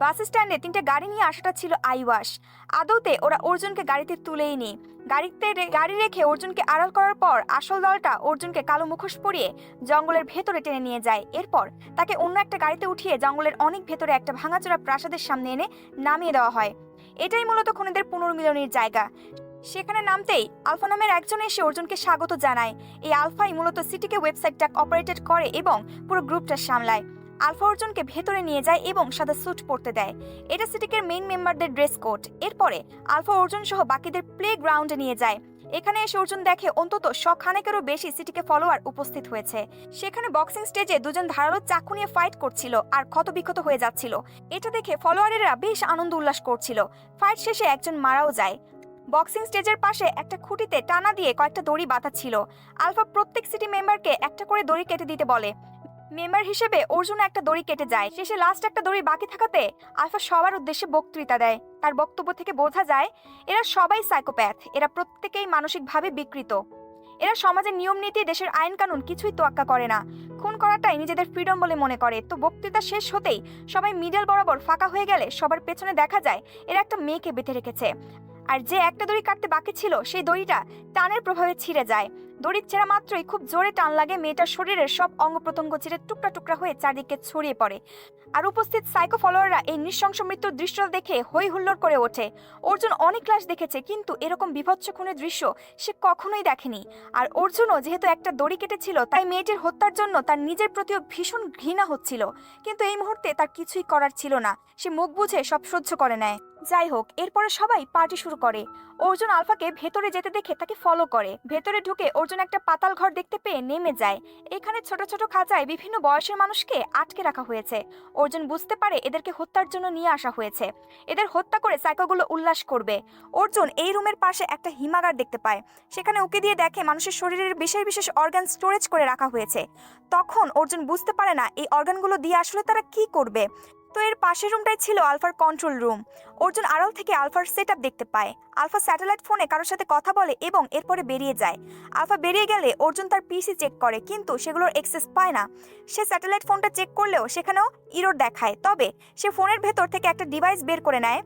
S1: বাস স্ট্যান্ডে তিনটে গাড়ি নিয়ে আসাটা ছিল আইওয়াস। আদৌতে ওরা অর্জুনকে গাড়িতে তুলেই নি গাড়িতে গাড়ি রেখে অর্জুনকে আড়াল করার পর আসল দলটা অর্জুনকে কালো মুখোশ পরিয়ে জঙ্গলের ভেতরে টেনে নিয়ে যায়। এরপর তাকে অন্য একটা গাড়িতে উঠিয়ে জঙ্গলের অনেক ভেতরে একটা ভাঙাচোরা প্রাসাদের সামনে এনে নামিয়ে দেওয়া হয়। এটাই মূলত খুনিদের পুনর্মিলনের জায়গা। সেখানে নামতেই আলফা নামের একজন এসে অর্জুনকে স্বাগত জানায়। এই আলফাই মূলত সিটিকে ওয়েবসাইটটা অপারেটেড করে এবং পুরো গ্রুপটা সামলায়। আলফা অর্জুনকে ভেতরে নিয়ে যায় এবং সাদা স্যুট পরতে দেয়। এটা সিটিকের মেইন মেম্বারদের ড্রেস কোড এরপরে আলফা অর্জুন সহ বাকিদের প্লে গ্রাউন্ডে নিয়ে যায়। এখানে এসে অর্জুন দেখে অন্তত শখানেকেরও বেশি সিটিকে ফলোয়ার উপস্থিত হয়েছে। সেখানে বক্সিং স্টেজে দুজন ধারালো চাকু নিয়ে ফাইট করছিল আর ক্ষতবিক্ষত হয়ে যাচ্ছিল। এটা দেখে ফলোয়ারেরা বেশ আনন্দ উল্লাস করছিল। ফাইট শেষে একজন মারাও যায়। বক্সিং স্টেজের পাশে একটা খুঁটিতে টানা দিয়ে কয়েকটা দড়ি বাঁধা ছিল আলফা প্রত্যেক সিটি মেম্বারকে একটা করে দড়ি কেটে দিতে বলে। মেম্বার হিসেবে অর্জুন একটা দড়ি কেটে যায়। শেষে লাস্ট একটা দড়ি বাকি থাকাতে আলফা সবার উদ্দেশ্যে বক্তৃতা দেয়। তার বক্তব্য থেকে বোঝা যায়, এরা সবাই সাইকোপ্যাথ এরা প্রত্যেকেই মানসিকভাবে বিকৃত। এরা সমাজের নিয়ম, নীতি, দেশের আইন কানুন কিছুই তোয়াক্কা করে না। খুন করাটাই নিজেদের ফ্রিডম বলে মনে করে। তো বক্তৃতা শেষ হতেই সবাই মিডল বরাবর ফাঁকা হয়ে গেলে সবার পেছনে দেখা যায়, এরা একটা মেয়েকে বেঁধে রেখেছে। আর যে একটা দড়ি কাটতে বাকি ছিল, সেই দড়িটা টানের প্রভাবে ছিঁড়ে যায়। দড়ির ছেঁড়া মাত্রই খুব জোরে টান লাগে, মেয়েটার শরীরের সব অঙ্গ প্রত্যঙ্গ ছিঁড়ে টুকরা টুকরা হয়ে চারদিকে ছড়িয়ে পড়ে। আর উপস্থিত সাইকো ফলোয়াররা এই নৃশংস মৃত্যুর দৃশ্যটা দেখে হই হুল্লোড় করে ওঠে। অর্জুন অনেক ক্লাস দেখেছে, কিন্তু এরকম বিভৎস খুনের দৃশ্য সে কখনোই দেখেনি। আর অর্জুনও যেহেতু একটা দড়ি কেটেছিল, তাই মেয়েটির হত্যার জন্য তার নিজের প্রতিও ভীষণ ঘৃণা হচ্ছিল। কিন্তু এই মুহূর্তে তার কিছুই করার ছিল না। সে মুখ বুঝে সব সহ্য করে নেয়। যাই হোক, এরপরে সবাই পার্টি শুরু করে। অর্জুন আলফাকে ভেতরে যেতে দেখে তাকে ফলো করে। ভেতরে ঢুকে অর্জুন একটা পাতাল ঘর দেখতে পেয়ে নেমে যায়। এখানে ছোট ছোট খাঁচায় বিভিন্ন বয়সের মানুষকে আটকে রাখা হয়েছে। অর্জুন বুঝতে পারে এদেরকে হত্যার জন্য নিয়ে আসা হয়েছে। এদের হত্যা করে সাইকোগুলো উল্লাস করবে। অর্জুন এই রুমের পাশে একটা হিমাগার দেখতে পায়। সেখানে উকে দিয়ে দেখে মানুষের শরীরের বিশেষ বিশেষ অর্গান স্টোরেজ করে রাখা হয়েছে। তখন অর্জুন বুঝতে পারে না, এই অর্গানগুলো দিয়ে আসলে তারা কি করবে? তো এর পাশের রুমটাই ছিল আলফার কন্ট্রোল রুম অর্জুন আড়াল থেকে আলফার সেট দেখতে পায়। আলফা স্যাটেলাইট ফোনে কারোর সাথে কথা বলে এবং এরপরে বেরিয়ে যায়। আলফা বেরিয়ে গেলে অর্জুন তার পিসি চেক করে, কিন্তু সেগুলোর এক্সেস পায় না। সে স্যাটেলাইট ফোনটা চেক করলেও সেখানেও ইরোর দেখায়। তবে সে ফোনের ভেতর থেকে একটা ডিভাইস বের করে নেয়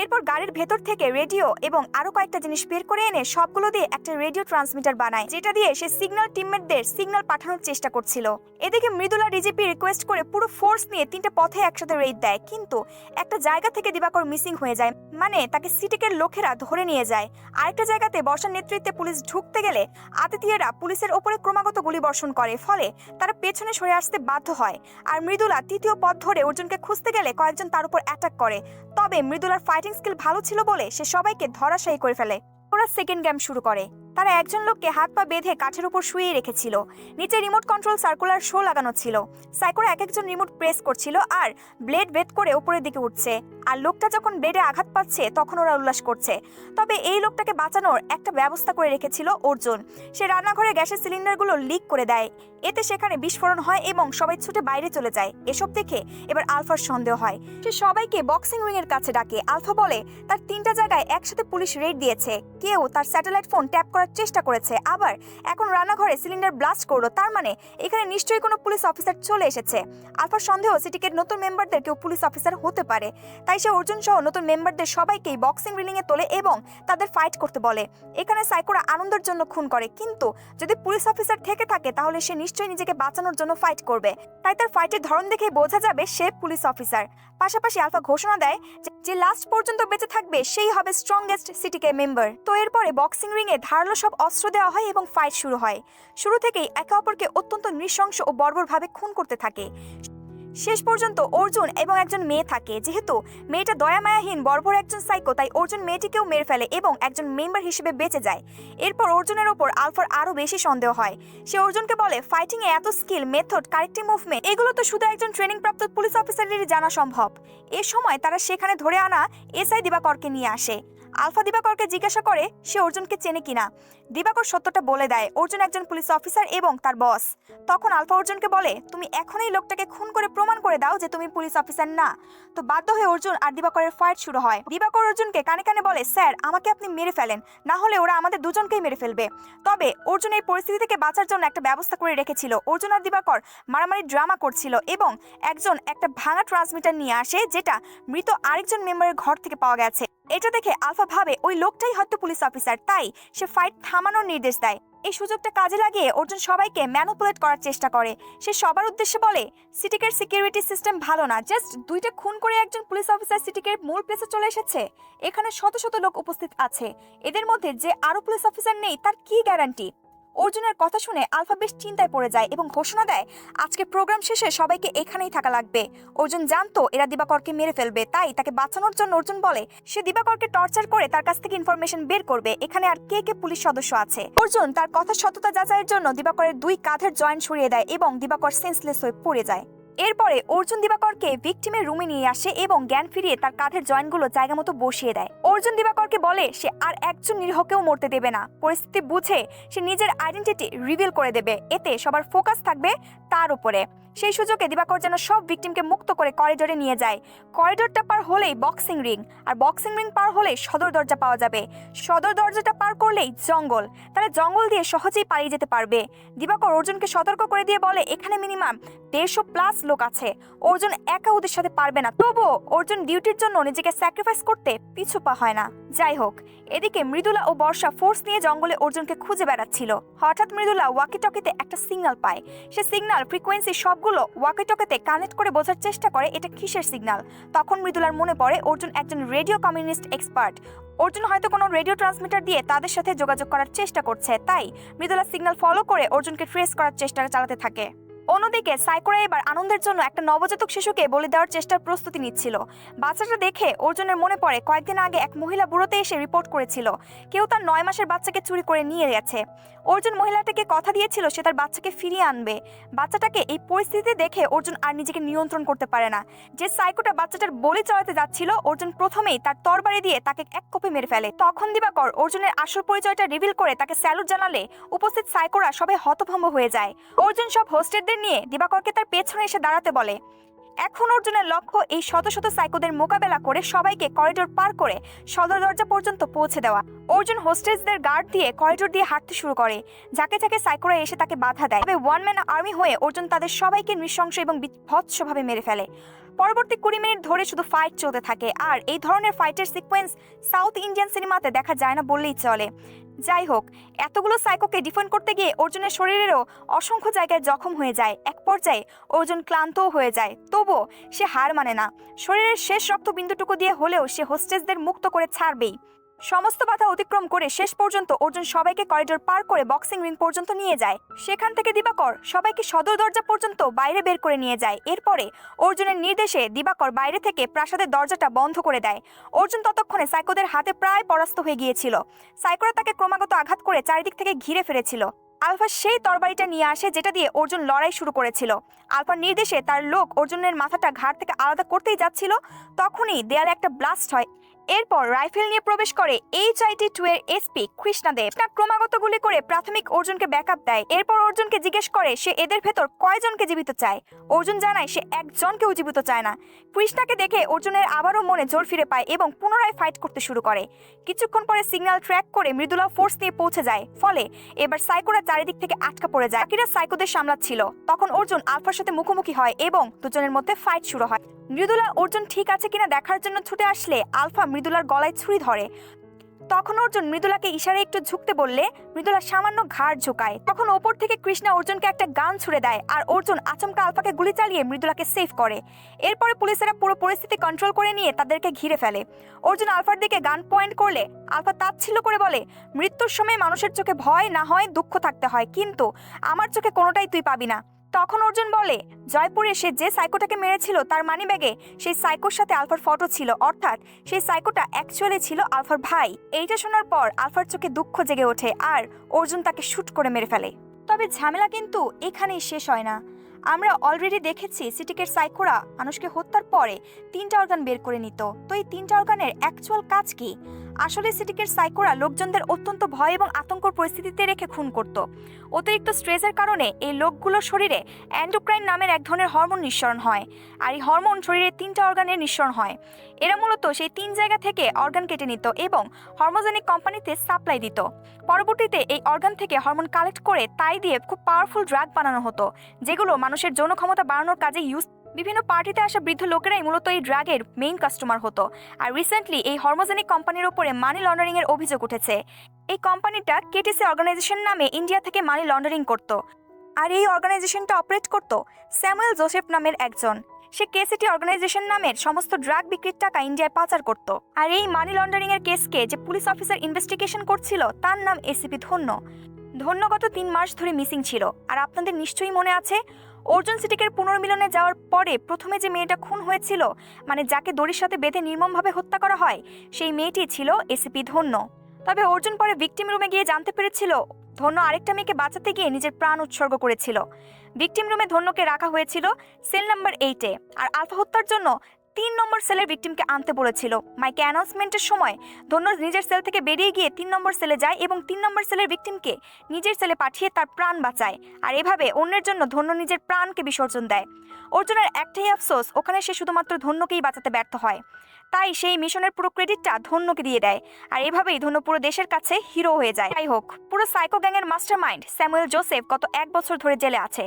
S1: এরপর গাড়ির ভেতর থেকে রেডিও এবং আরও কয়েকটা জিনিস বের করে এনে সবগুলো দিয়ে একটা রেডিও ট্রান্সমিটার বানায়, যেটা দিয়ে সে সিগন্যাল টিমমেটদের সিগন্যাল পাঠানোর চেষ্টা করছিল। এদিকে মৃদুলা ডিজিপি রিকোয়েস্ট করে পুরো ফোর্স নিয়ে তিনটে পথে একসাথে রেড দেয়, কিন্তু একটা জায়গা থেকে দিবাকর মিসিং হয়ে যায় মানে তাকে সিটিকের লোকেরা ধরে নিয়ে যায়। আরেকটা জায়গাতে বর্ষার নেতৃত্বে পুলিশ ঢুকতে গেলে আতিথিয়েরা পুলিশের ওপরে ক্রমাগত গুলিবর্ষণ করে, ফলে তারা পেছনে সরে আসতে বাধ্য হয়। আর মৃদুলা তৃতীয় পথ ধরে অর্জুনকে খুঁজতে গেলে কয়েকজন তার উপর অ্যাটাক করে। তবে মৃদুলার ফাইটিং স্কিল ভালো ছিল বলে সে সবাইকে ধরাশায়ী করে ফেলে। ওরা সেকেন্ড গেম শুরু করে। তারা একজন লোককে হাত পা বেঁধে কাঠের উপর শুয়ে রেখেছিল। নিচে রিমোট কন্ট্রোল সার্কুলার শো লাগানো ছিল। সাইকোরা এক একজন রিমোট প্রেস করছিল আর ব্লেড বেদ করে উপরের দিকে উঠছে। আর লোকটা যখন বেডে আঘাত পাচ্ছে, তখন ওরা উল্লাস করছে। তবে এই লোকটাকে বাঁচানোর একটা ব্যবস্থা করে রেখেছিল অর্জুন। সে রান্নাঘরে গ্যাসের সিলিন্ডারগুলো লিক করে দেয়। এতে সেখানে বিস্ফোরণ হয় এবং সবাই ছুটে বাইরে চলে যায়। এসব দেখে এবার আলফার সন্দেহ হয়। সে সবাইকে বক্সিং রিং এর কাছে ডাকে। আলফা বলে, তার তিনটা জায়গায় একসাথে পুলিশ রেড দিয়েছে। কেউ তার স্যাটেলাইট ফোন ট্যাপ করার চেষ্টা করেছে। আবার এখন রান্নাঘরে সিলিন্ডার ব্লাস্ট করল, তার মানে এখানে নিশ্চয়ই কোনো পুলিশ অফিসার চলে এসেছে। আলফার সন্দেহ সিটিকের নতুন মেম্বারদের কেউ পুলিশ অফিসার হতে পারে। তাই সে অর্জুন সহ নতুন মেম্বারদের সবাইকেই বক্সিং, রিলিং এ তোলে এবং তাদের ফাইট করতে বলে। এখানে সাইকোরা আনন্দের জন্য খুন করে, কিন্তু যদি পুলিশ অফিসার থেকে থাকে, তাহলে সে নিশ্চয়ই নিজেকে বাঁচানোর জন্য ফাইট করবে। তাই তার ফাইটের ধরন দেখে বোঝা যাবে সে পুলিশ অফিসার। পাশাপাশি আলফা ঘোষণা দেয় যে- যে লাস্ট পর্যন্ত বেঁচে থাকবে, সেই হবে স্ট্রংগেস্ট সিটিকে মেম্বার তো এরপরে বক্সিং রিংয়ে ধারালো সব অস্ত্র দেওয়া হয় এবং ফাইট শুরু হয়। শুরু থেকেই একে অপরকে অত্যন্ত নৃশংস ও বর্বরভাবে খুন করতে থাকে। শেষ পর্যন্ত অর্জুন এবং একজন মেয়ে থাকে। যেহেতু মেয়েটা দয়ামায়াহীন, বর্বর একজন সাইকো তাই অর্জুন মেয়েটিকেও মেরে ফেলে এবং একজন মেম্বার হিসেবে বেঁচে যায়। এরপর অর্জুনের ওপর আলফার আরও বেশি সন্দেহ হয়। সে অর্জুনকে বলে ফাইটিং এ এত স্কিল মেথড কারেক্টিভ মুভমেন্ট এগুলো তো শুধু একজন ট্রেনিং প্রাপ্ত পুলিশ অফিসারেরই জানা সম্ভব। এ সময় তারা সেখানে ধরে আনা এসআই দিবাকরকে নিয়ে আসে। আলফা দিবাকরকে জিজ্ঞাসা করে সে অর্জুনকে চেনে কিনা। দিবাকর সত্যটা বলে দেয়, অর্জুন একজন পুলিশ অফিসার এবং তার বস। তখন আলফা অর্জুনকে বলে, তুমি এখনই লোকটাকে খুন করে প্রমাণ করে দাও যে তুমি পুলিশ অফিসার না। তো বাধ্য হয়ে অর্জুন আর দিবাকরের ফাইট শুরু হয়। দিবাকর অর্জুনকে কানে কানে বলে, স্যার, আমাকে আপনি মেরে ফেলেন, না হলে ওরা আমাদের দুজনকেই মেরে ফেলবে। তবে অর্জুন এই পরিস্থিতি থেকে বাঁচার জন্য একটা ব্যবস্থা করে রেখেছিল। অর্জুন আর দিবাকর মারামারি ড্রামা করছিল এবং একজন একটা ভাঙা ট্রান্সমিটার নিয়ে আসে, যেটা মৃত আরেকজন মেম্বারের ঘর থেকে পাওয়া গেছে। এটা দেখে আলফা ভাবে, ওই লোকটাই হয়তো পুলিশ অফিসার, তাই সে ফাইট থামানোর নির্দেশ দেয়। এই সুযোগটা কাজে লাগিয়ে অর্জুন সবাইকে ম্যানুপুলেট করার চেষ্টা করে। সে সবার উদ্দেশ্যে বলে, সিটিকের সিকিউরিটি সিস্টেম ভালো না জাস্ট দুইটা খুন করে একজন পুলিশ অফিসার সিটিকের মূল প্লেসে চলে এসেছে। এখানে শত শত লোক উপস্থিত আছে। এদের মধ্যে যে আরও পুলিশ অফিসার নেই, তার কি গ্যারান্টি অর্জুনের কথা শুনে আলফা বেশ চিন্তায় পড়ে যায় এবং ঘোষণা দেয়, আজকে প্রোগ্রাম শেষে সবাইকে এখানেই থাকা লাগবে। অর্জুন জানতো এরা দিবাকরকে মেরে ফেলবে, তাই তাকে বাঁচানোর জন্য অর্জুন বলে, সে দিবাকরকে টর্চার করে তার কাছ থেকে ইনফরমেশন বের করবে, এখানে আর কে কে পুলিশ সদস্য আছে? অর্জুন তার কথা সততা যাচাইয়ের জন্য দিবাকরের দুই কাঁধের জয়েন্ট সরিয়ে দেয় এবং দিবাকর সেন্সলেস হয়ে পড়ে যায়। এরপরে অর্জুন দিবাকরকে ভিকটিমের রুমে নিয়ে আসে এবং জ্ঞান ফিরিয়ে তার কাঁধের জয়েন্টগুলো জায়গা মতো বসিয়ে দেয়। অর্জুন দিবাকরকে বলে, সে আর একজন নিরীহকেও মরতে দেবে না। পরিস্থিতি বুঝে সে নিজের আইডেন্টিটি রিভিল করে দেবে। এতে সবার ফোকাস থাকবে তার উপরে। সেই সুযোগে দিবাকর যেন সব ভিকটিমকে মুক্ত করে করিডোরে নিয়ে যায়। করিডোরটা পার হলেই বক্সিং রিং আর বক্সিং রিং পার হলেই সদর দরজা পাওয়া যাবে। সদর দরজাটা পার করলেই জঙ্গল। তারা জঙ্গল দিয়ে সহজেই পালিয়ে যেতে পারবে। দিবাকর অর্জুনকে সতর্ক করে দিয়ে বলে, এখানে মিনিমাম দেড়শো প্লাস লোক আছে। অর্জুন একা ওদের সাথে পারবে না। তবুও অর্জুন ডিউটির জন্য নিজেকে স্যাক্রিফাইস করতে পিছু পা হয় না। যাই হোক, এদিকে মৃদুলা ও বর্ষা ফোর্স নিয়ে জঙ্গলে অর্জুনকে খুঁজে বেড়াচ্ছিল। হঠাৎ মৃদুলা ওয়াকিটকিতে একটা সিগনাল পায়। সে সিগন্যাল ফ্রিকোয়েন্সি সবগুলো ওয়াকিটকিতে কানেক্ট করে বোঝার চেষ্টা করে, এটা কিসের সিগনাল তখন মৃদুলার মনে পড়ে অর্জুন একজন রেডিও কমিউনিস্ট এক্সপার্ট অর্জুন হয়তো কোনো রেডিও ট্রান্সমিটার দিয়ে তাদের সাথে যোগাযোগ করার চেষ্টা করছে, তাই মৃদুলা সিগন্যাল ফলো করে অর্জুনকে ট্রেস করার চেষ্টা চালাতে থাকে। অন্যদিকে, সাইকোরা এবার আনন্দের জন্য একটা নবজাতক শিশুকে বলে দেওয়ার চেষ্টার প্রস্তুতি নিচ্ছিল। বাচ্চাটা দেখে অর্জুনের মনে পড়ে, কয়েকদিন আগে এক মহিলা বুড়োতে এসে রিপোর্ট করেছিল। কেউ তার নয় মাসের বাচ্চাকে চুরি করে নিয়ে গেছে। অর্জুন মহিলাটাকে কথা দিয়েছিল, সে তার বাচ্চাকে ফিরিয়ে আনবে। বাচ্চাটাকে এই পরিস্থিতি দেখে অর্জুন আর নিজেকে নিয়ন্ত্রণ করতে পারে না। যে সাইকোটা বাচ্চাটার বলি চড়াতে যাচ্ছিল, অর্জুন প্রথমেই তার তরবারি দিয়ে তাকে এক কোপে মেরে ফেলে। তখন দিবাকর অর্জুনের আসল পরিচয়টা রিভিল করে তাকে স্যালুট জানালে উপস্থিত সাইকোরা সবাই হতভম্ব হয়ে যায়। অর্জুন সব হোস্টেলদের নিয়ে দিবাকরকে তার পেছনে এসে দাঁড়াতে বলে। এখন অর্জুনের লক্ষ্য এই শত শত সাইকোদের মোকাবেলা করে সবাইকে করিডোর পার করে সদর দরজা পর্যন্ত পৌঁছে দেওয়া। অর্জুন হোস্টেজদের গার্ড দিয়ে করিডোর দিয়ে হাঁটতে শুরু করে। যাকে যাকে সাইকোরা এসে তাকে বাধা দেয়। তবে ওয়ান ম্যান আর্মি হয়ে অর্জুন তাদের সবাইকে নৃশংস এবং বিভৎসভাবে মেরে ফেলে। পরবর্তী কুড়ি মিনিট ধরে শুধু ফাইট চলতে থাকে। আর এই ধরনের ফাইটের সিকোয়েন্স সাউথ ইন্ডিয়ান সিনেমাতে দেখা যায় না বললেই চলে। যাই হোক এতগুলো সাইকোকে ডিফেন্ড করতে গিয়ে অর্জুনের শরীরেরও অসংখ্য জায়গায় জখম হয়ে যায়। এক পর্যায়ে অর্জুন ক্লান্তও হয়ে যায়। তবুও সে হার মানে না। শরীরের শেষ রক্তবিন্দুটুকু দিয়ে হলেও সে হোস্টেজদের মুক্ত করে ছাড়বেই। সমস্ত বাধা অতিক্রম করে শেষ পর্যন্ত অর্জুন সবাইকে করিডোর পার করে বক্সিং রিং পর্যন্ত নিয়ে যায়। সেখান থেকে দিবাকর সবাইকে সদর দরজা পর্যন্ত বাইরে বের করে নিয়ে যায়। এরপরে অর্জুনের নির্দেশে দিবাকর বাইরে থেকে প্রাসাদের দরজাটা বন্ধ করে দেয়। অর্জুন ততক্ষণে সাইকোদের হাতে প্রায় পরাস্ত হয়ে গিয়েছিল। সাইকোরা তাকে ক্রমাগত আঘাত করে চারিদিক থেকে ঘিরে ফেলেছিল।
S2: আলফা সেই তরবারিটা নিয়ে আসে যেটা দিয়ে অর্জুন লড়াই শুরু করেছিল। আলফার নির্দেশে তার লোক অর্জুনের মাথাটা ঘাট থেকে আলাদা করতেই যাচ্ছিল। তখনই দেয়ালে একটা ব্লাস্ট হয়। এরপর রাইফেল নিয়ে প্রবেশ করে এইচ আইটি টু এর এসপি কৃষ্ণাদেব। তা ক্রমাগত গুলি করে প্রাথমিক অর্জুনকে ব্যাকআপ দেয়। এরপর অর্জুনকে জিজ্ঞেস করে সে এদের ভেতর কয়জনকে জীবিত চায়? অর্জুন জানায় সে একজনকেও জীবিত চায় না। কৃষ্ণাকে দেখে অর্জুনের আবারও মনে জোর ফিরে পায় এবং পুনরায় ফাইট করতে শুরু করে। কিছুক্ষণ পরে সিগন্যাল ট্র্যাক করে মৃদুলা ফোর্স নিয়ে পৌঁছে যায়। ফলে এবার সাইকোরা চারিদিক থেকে আটকা পড়ে যায়। সাইকোদের সামলাচ্ছিল। তখন অর্জুন আলফার সাথে মুখোমুখি হয় এবং দুজনের মধ্যে ফাইট শুরু হয়। মৃদুলা, অর্জুন ঠিক আছে কিনা দেখার জন্য ছুটে আসলে? আলফা মৃদুলার গলায় ছুরি ধরে। তখন অর্জুন মৃদুলাকে ইশারে একটু ঝুঁকতে বললে, মৃদুলা সামান্য ঘাড় ঝুঁকায়। তখন ওপর থেকে কৃষ্ণা অর্জুনকে একটা গান ছুড়ে দেয় আর অর্জুন আচমকা আলফাকে গুলি চালিয়ে মৃদুলাকে সেভ করে। এরপরে পুলিশেরা পুরো পরিস্থিতি কন্ট্রোল করে নিয়ে তাদেরকে ঘিরে ফেলে। অর্জুন আলফার দিকে গান পয়েন্ট করলে, আলফা তাচ্ছিল্য করে বলে, মৃত্যুর সময় মানুষের চোখে ভয় না হয়, দুঃখ থাকতে হয়, কিন্তু আমার চোখে কোনোটাই তুই পাবি না। তখন অর্জুন বলে, জয়পুরে সে যে সাইকোটাকে মেরেছিল তার মানি ব্যাগে সেই সাইকোর সাথে আলফার ফটো ছিল। অর্থাৎ সেই সাইকোটা অ্যাকচুয়ালি ছিল আলফার ভাই। এইটা শোনার পর আলফার চোখে দুঃখ জেগে ওঠে আর অর্জুন তাকে শ্যুট করে মেরে ফেলে। তবে ঝামেলা কিন্তু এখানেই শেষ হয় না। আমরা অলরেডি দেখেছি সিটিকের সাইকোরা মানুষকে হত্যার পরে তিনটা অর্গান বের করে নিত। তো এই তিনটা অর্গানের অ্যাকচুয়াল কাজ কি? আসলে সিটিকের সাইকোরা লোকজনদের অত্যন্ত ভয় এবং আতঙ্কর পরিস্থিতিতে রেখে খুন করত। অতিরিক্ত স্ট্রেসের কারণে এই লোকগুলোর শরীরে অ্যান্ডোক্রাইন নামের এক ধরনের হরমোন নিঃসরণ হয় আর এই হরমোন শরীরের তিনটা অর্গানের নিঃসরণ হয়। এরা মূলত সেই তিন জায়গা থেকে অর্গান কেটে নিত এবং হরমোজেনিক কোম্পানিতে সাপ্লাই দিত। পরবর্তীতে এই অর্গান থেকে হরমোন কালেক্ট করে তাই দিয়ে খুব পাওয়ারফুল ড্রাগ বানানো হতো, যেগুলো মানুষের যৌন ক্ষমতা বাড়ানোর কাজে ইউজ বিভিন্ন পার্টিতে আসা বৃদ্ধ লোকেরাই মূলত এই ড্রাগের মেইন কাস্টমার হতো। আর রিসেন্টলি এই হরমোজেনিক কোম্পানির ওপরে মানি লন্ডারিং এর অভিযোগ উঠেছে। এই কোম্পানিটা কেটিসি অর্গানাইজেশন নামে ইন্ডিয়া থেকে মানি লন্ডারিং করত। আর এই অর্গানাইজেশনটা অপারেট করত স্যামুয়েল জোসেফ নামের একজন। সে কেসিটি অর্গানাইজেশন নামের সমস্ত ড্রাগ বিক্রির টাকা ইন্ডিয়ায় পাচার করত। আর এই মানি লন্ডারিং এর কেসকে যে পুলিশ অফিসার ইনভেস্টিগেশন করছিল, তার নাম এসিপি ধন্য ধন্য। গত তিন মাস ধরে মিসিং ছিল। আর আপনাদের নিশ্চয়ই মনে আছে অর্জুন সিটিকের পুনর্মিলনে যাওয়ার পরে প্রথমে যে মেয়েটা খুন হয়েছিল মানে যাকে দড়ির সাথে বেঁধে নির্মমভাবে হত্যা করা হয়, সেই মেয়েটি ছিল এসিপি ধন্য। তবে অর্জুন পরে ভিকটিম রুমে গিয়ে জানতে পেরেছিল, ধন্য আরেকটা মেয়েকে বাঁচাতে গিয়ে নিজের প্রাণ উৎসর্গ করেছিল। ভিকটিম রুমে ধন্যকে রাখা হয়েছিল সেল নাম্বার এইটে আর আলফা হত্যার জন্য তিন নম্বর সেলের ভিকটিমকে আনতে বলেছিল। মাইকে অ্যানাউন্সমেন্টের সময় ধন্য নিজের সেল থেকে বেরিয়ে গিয়ে তিন নম্বর সেলে যায় এবং তিন নম্বর সেলের ভিকটিমকে নিজের সেলে পাঠিয়ে তার প্রাণ বাঁচায়। আর এভাবে অন্যের জন্য ধন্য নিজের প্রাণকে বিসর্জন দেয়। অর্জুনের একটাই আফসোস, ওখানে সে শুধুমাত্র ধন্যকেই বাঁচাতে ব্যর্থ হয়। তাই সেই মিশনের পুরো ক্রেডিটটা ধন্যকে দিয়ে দেয়। আর এভাবেই ধন্য পুরো দেশের কাছে হিরো হয়ে যায়। যাই হোক, পুরো সাইকো গ্যাংয়ের মাস্টার মাইন্ড স্যামুয়েল জোসেফ গত এক বছর ধরে জেলে আছে।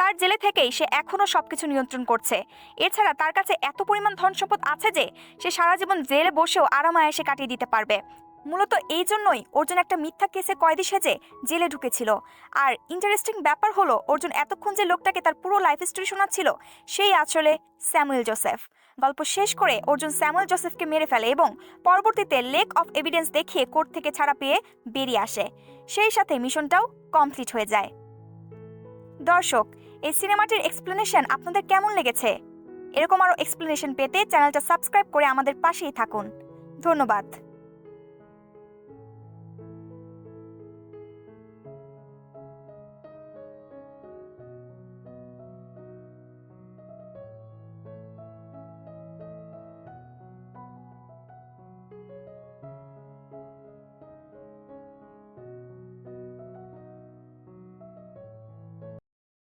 S2: তার জেলে থেকেই সে এখনও সবকিছু নিয়ন্ত্রণ করছে। এছাড়া তার কাছে এত পরিমাণ ধন সম্পদ আছে যে, সে সারা জীবন জেলে বসেও আরামায়েসে কাটিয়ে দিতে পারবে। মূলত এই জন্যই অর্জুন একটা মিথ্যা কেসে কয়েদি সেজে জেলে ঢুকেছিল। আর ইন্টারেস্টিং ব্যাপার হলো, অর্জুন এতক্ষণ যে লোকটাকে তার পুরো লাইফ স্টোরি শোনাচ্ছিল, সেই আসলে স্যামুয়েল জোসেফ। গল্প শেষ করে অর্জুন স্যামুয়েল জোসেফকে মেরে ফেলে এবং পরবর্তীতে লেক অফ এভিডেন্স দেখিয়ে কোর্ট থেকে ছাড়া পেয়ে বেরিয়ে আসে। সেই সাথে মিশনটাও কমপ্লিট হয়ে যায়। দর্শক এই সিনেমাটির এক্সপ্লেনেশন আপনাদের কেমন লেগেছে? এরকম আরও এক্সপ্লেনেশন পেতে চ্যানেলটা সাবস্ক্রাইব করে আমাদের পাশেই থাকুন। ধন্যবাদ।